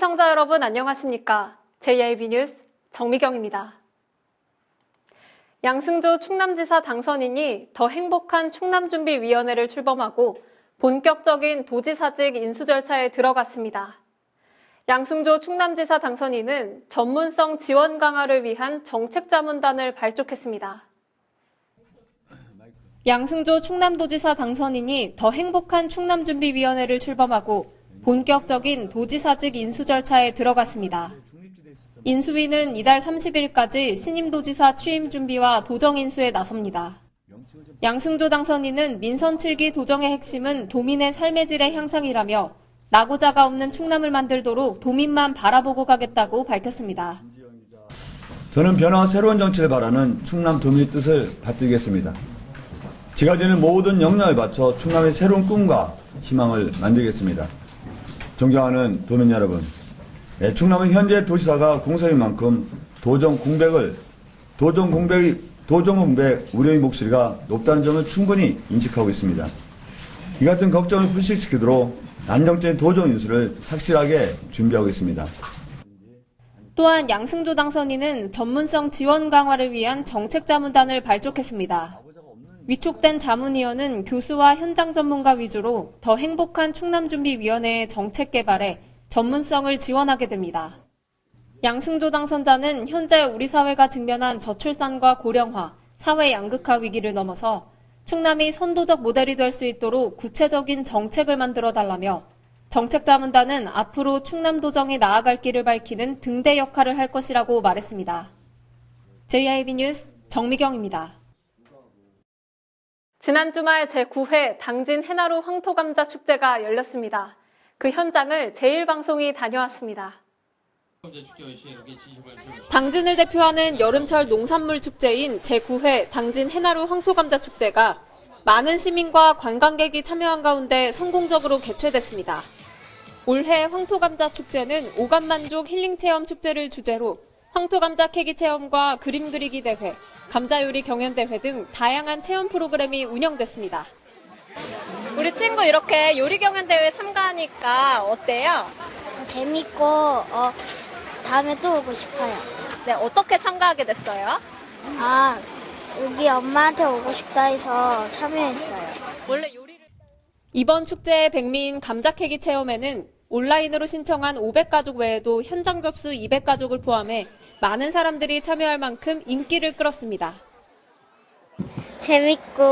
시청자 여러분 안녕하십니까? JIB 뉴스 정미경입니다. 양승조 충남지사 당선인이 더 행복한 충남준비위원회를 출범하고 본격적인 도지사직 인수 절차에 들어갔습니다. 양승조 충남지사 당선인은 전문성 지원 강화를 위한 정책자문단을 발족했습니다. 양승조 충남도지사 당선인이 더 행복한 충남준비위원회를 출범하고 본격적인 도지사직 인수 절차에 들어갔습니다. 인수위는 이달 30일까지 신임 도지사 취임 준비와 도정 인수에 나섭니다. 양승조 당선인은 민선 7기 도정의 핵심은 도민의 삶의 질의 향상이라며 낙오자가 없는 충남을 만들도록 도민만 바라보고 가겠다고 밝혔습니다. 저는 변화와 새로운 정치를 바라는 충남 도민의 뜻을 받들겠습니다. 제가 지는 모든 역량을 바쳐 충남의 새로운 꿈과 희망을 만들겠습니다. 존경하는 도민 여러분, 예, 충남은 현재 도지사가 공석인 만큼 도정 공백을 도정 공백 도정 공백 우려의 목소리가 높다는 점을 충분히 인식하고 있습니다. 이 같은 걱정을 불식시키도록 안정적인 도정 인수를 확실하게 준비하고 있습니다. 또한 양승조 당선인은 전문성 지원 강화를 위한 정책 자문단을 발족했습니다. 위촉된 자문위원은 교수와 현장 전문가 위주로 더 행복한 충남준비위원회의 정책 개발에 전문성을 지원하게 됩니다. 양승조 당선자는 현재 우리 사회가 직면한 저출산과 고령화, 사회 양극화 위기를 넘어서 충남이 선도적 모델이 될 수 있도록 구체적인 정책을 만들어 달라며 정책자문단은 앞으로 충남도정이 나아갈 길을 밝히는 등대 역할을 할 것이라고 말했습니다. JIB 뉴스 정미경입니다. 지난 주말 제9회 당진 해나루 황토감자 축제가 열렸습니다. 그 현장을 제일방송이 다녀왔습니다. 당진을 대표하는 여름철 농산물 축제인 제9회 당진 해나루 황토감자 축제가 많은 시민과 관광객이 참여한 가운데 성공적으로 개최됐습니다. 올해 황토감자 축제는 오감만족 힐링체험 축제를 주제로 황토감자 캐기 체험과 그림 그리기 대회, 감자 요리 경연 대회 등 다양한 체험 프로그램이 운영됐습니다. 우리 친구 이렇게 요리 경연 대회 참가하니까 어때요? 재밌고 어, 다음에 또 오고 싶어요. 네, 어떻게 참가하게 됐어요? 아 여기 엄마한테 오고 싶다 해서 참여했어요. 원래 요리를 이번 축제의 백미인 감자 캐기 체험에는 온라인으로 신청한 500가족 외에도 현장 접수 200가족을 포함해 많은 사람들이 참여할 만큼 인기를 끌었습니다. 재밌고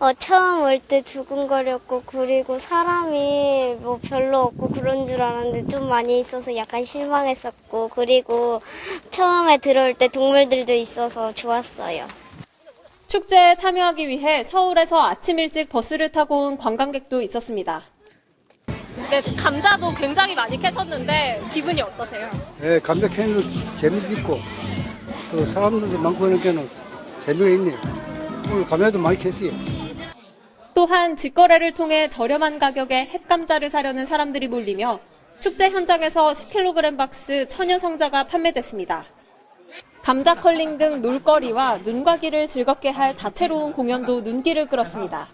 어, 처음 올 때 두근거렸고 그리고 사람이 뭐 별로 없고 그런 줄 알았는데 좀 많이 있어서 약간 실망했었고 그리고 처음에 들어올 때 동물들도 있어서 좋았어요. 축제에 참여하기 위해 서울에서 아침 일찍 버스를 타고 온 관광객도 있었습니다. 네, 감자도 굉장히 많이 캐셨는데 기분이 어떠세요? 예, 감자 캐는 재미도 있고 또 사람들도 많고 그러니까는 재미가 있네요. 오늘 감자도 많이 캤어요. 또한 직거래를 통해 저렴한 가격에 햇감자를 사려는 사람들이 몰리며 축제 현장에서 10kg 박스 천여 상자가 판매됐습니다. 감자 컬링 등 놀거리와 눈과 귀를 즐겁게 할 다채로운 공연도 눈길을 끌었습니다.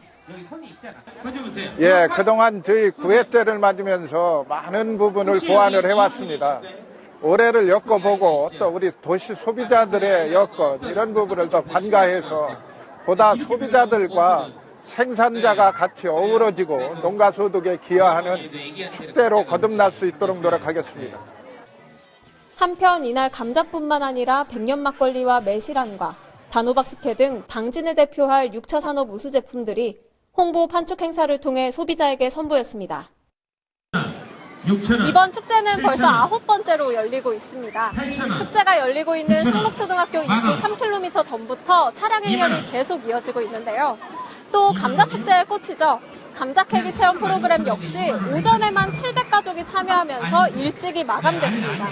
예, 그동안 저희 9회째를 맞으면서 많은 부분을 보완을 해왔습니다. 올해를 엮어보고 또 우리 도시 소비자들의 여건 이런 부분을 더 관가해서 보다 소비자들과 생산자가 같이 어우러지고 농가 소득에 기여하는 축제로 거듭날 수 있도록 노력하겠습니다. 한편 이날 감자뿐만 아니라 백년 막걸리와 매실안과 단호박 식혜 등 당진을 대표할 6차 산업 우수 제품들이 홍보 판촉 행사를 통해 소비자에게 선보였습니다. 이번 축제는 벌써 아홉 번째로 열리고 있습니다. 축제가 열리고 있는 상록초등학교 입구 3km 전부터 차량 행렬이 계속 이어지고 있는데요. 또 감자 축제의 꽃이죠. 감자 캐기 체험 프로그램 역시 오전에만 700가족이 참여하면서 일찍이 마감됐습니다.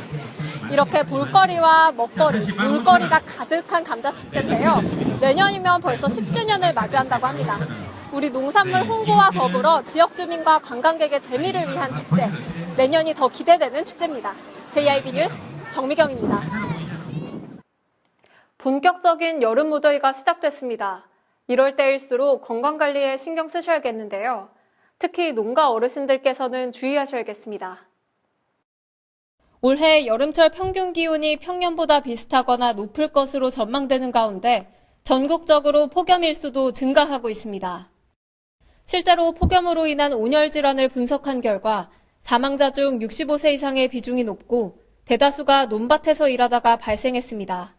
이렇게 볼거리와 먹거리, 놀거리가 가득한 감자 축제인데요. 내년이면 벌써 10주년을 맞이한다고 합니다. 우리 농산물 홍보와 더불어 지역 주민과 관광객의 재미를 위한 축제. 내년이 더 기대되는 축제입니다. JIB 뉴스 정미경입니다. 본격적인 여름 무더위가 시작됐습니다. 이럴 때일수록 건강관리에 신경 쓰셔야겠는데요. 특히 농가 어르신들께서는 주의하셔야겠습니다. 올해 여름철 평균 기온이 평년보다 비슷하거나 높을 것으로 전망되는 가운데 전국적으로 폭염 일수도 증가하고 있습니다. 실제로 폭염으로 인한 온열 질환을 분석한 결과 사망자 중 65세 이상의 비중이 높고 대다수가 논밭에서 일하다가 발생했습니다.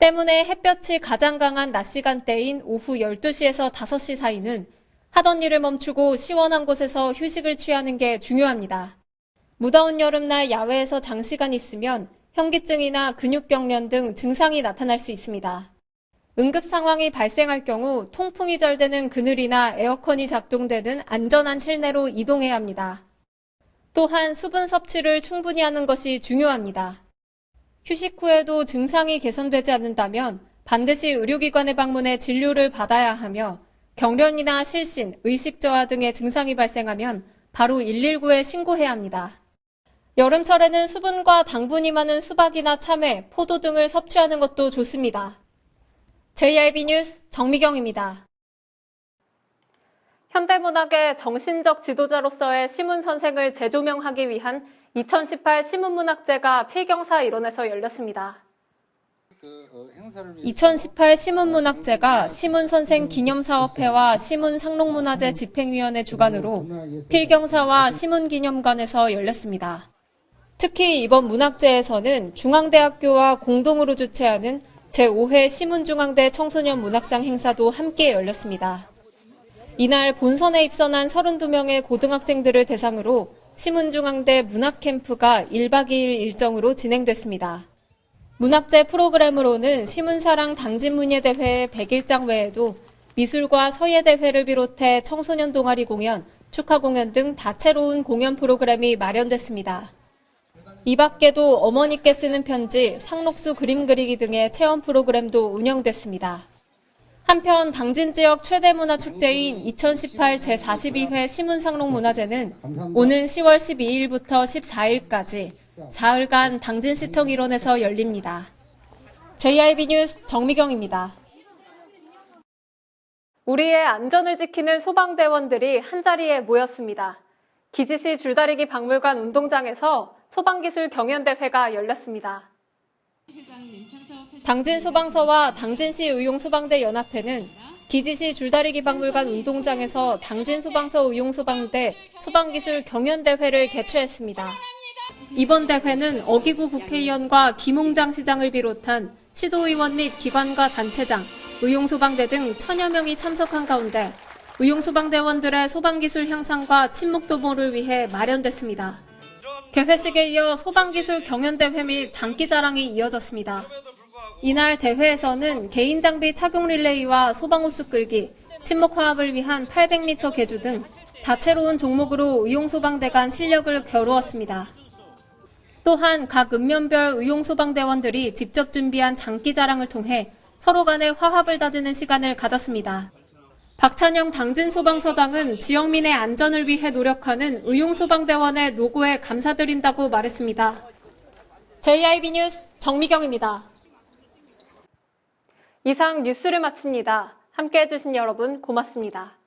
때문에 햇볕이 가장 강한 낮 시간대인 오후 12시에서 5시 사이는 하던 일을 멈추고 시원한 곳에서 휴식을 취하는 게 중요합니다. 무더운 여름날 야외에서 장시간 있으면 현기증이나 근육경련 등 증상이 나타날 수 있습니다. 응급 상황이 발생할 경우 통풍이 잘 되는 그늘이나 에어컨이 작동되는 안전한 실내로 이동해야 합니다. 또한 수분 섭취를 충분히 하는 것이 중요합니다. 휴식 후에도 증상이 개선되지 않는다면 반드시 의료기관에 방문해 진료를 받아야 하며 경련이나 실신, 의식 저하 등의 증상이 발생하면 바로 119에 신고해야 합니다. 여름철에는 수분과 당분이 많은 수박이나 참외, 포도 등을 섭취하는 것도 좋습니다. JIB 뉴스 정미경입니다. 현대문학의 정신적 지도자로서의 시문 선생을 재조명하기 위한 2018 시문문학제가 필경사 일원에서 열렸습니다. 2018 시문문학제가 시문선생 기념사업회와 시문상록문화재 집행위원회 주관으로 필경사와 시문기념관에서 열렸습니다. 특히 이번 문학제에서는 중앙대학교와 공동으로 주최하는 제5회 시문중앙대 청소년 문학상 행사도 함께 열렸습니다. 이날 본선에 입선한 32명의 고등학생들을 대상으로 시문중앙대 문학캠프가 1박 2일 일정으로 진행됐습니다. 문학제 프로그램으로는 시문사랑 당진문예대회 100일장 외에도 미술과 서예대회를 비롯해 청소년 동아리 공연, 축하 공연 등 다채로운 공연 프로그램이 마련됐습니다. 이 밖에도 어머니께 쓰는 편지, 상록수 그림 그리기 등의 체험 프로그램도 운영됐습니다. 한편 당진 지역 최대 문화 축제인 2018 제42회 시문상록 문화제는 오는 10월 12일부터 14일까지 사흘간 당진시청 일원에서 열립니다. JIB 뉴스 정미경입니다. 우리의 안전을 지키는 소방대원들이 한자리에 모였습니다. 기지시 줄다리기 박물관 운동장에서 소방기술 경연대회가 열렸습니다. 당진 소방서와 당진시 의용소방대 연합회는 기지시 줄다리기 박물관 운동장에서 당진 소방서 의용소방대 소방기술 경연대회를 개최했습니다. 이번 대회는 어기구 국회의원과 김웅장 시장을 비롯한 시도의원 및 기관과 단체장, 의용소방대 등 천여 명이 참석한 가운데 의용소방대원들의 소방기술 향상과 친목도모를 위해 마련됐습니다. 개회식에 이어 소방기술 경연대회 및 장기자랑이 이어졌습니다. 이날 대회에서는 개인 장비 착용 릴레이와 소방호스 끌기, 침묵 화합을 위한 800m 계주 등 다채로운 종목으로 의용소방대 간 실력을 겨루었습니다. 또한 각 읍면별 의용소방대원들이 직접 준비한 장기자랑을 통해 서로 간의 화합을 다지는 시간을 가졌습니다. 박찬영 당진 소방서장은 지역민의 안전을 위해 노력하는 의용소방대원의 노고에 감사드린다고 말했습니다. JIB 뉴스 정미경입니다. 이상 뉴스를 마칩니다. 함께 해주신 여러분 고맙습니다.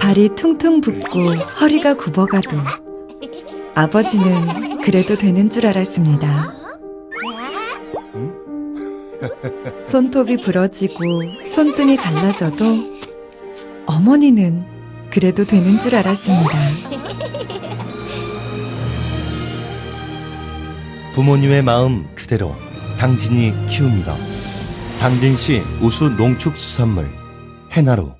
발이 퉁퉁 붓고 허리가 굽어가도 아버지는 그래도 되는 줄 알았습니다. 손톱이 부러지고 손등이 갈라져도 어머니는 그래도 되는 줄 알았습니다. 부모님의 마음 그대로 당진이 키웁니다. 당진시 우수 농축수산물 해나루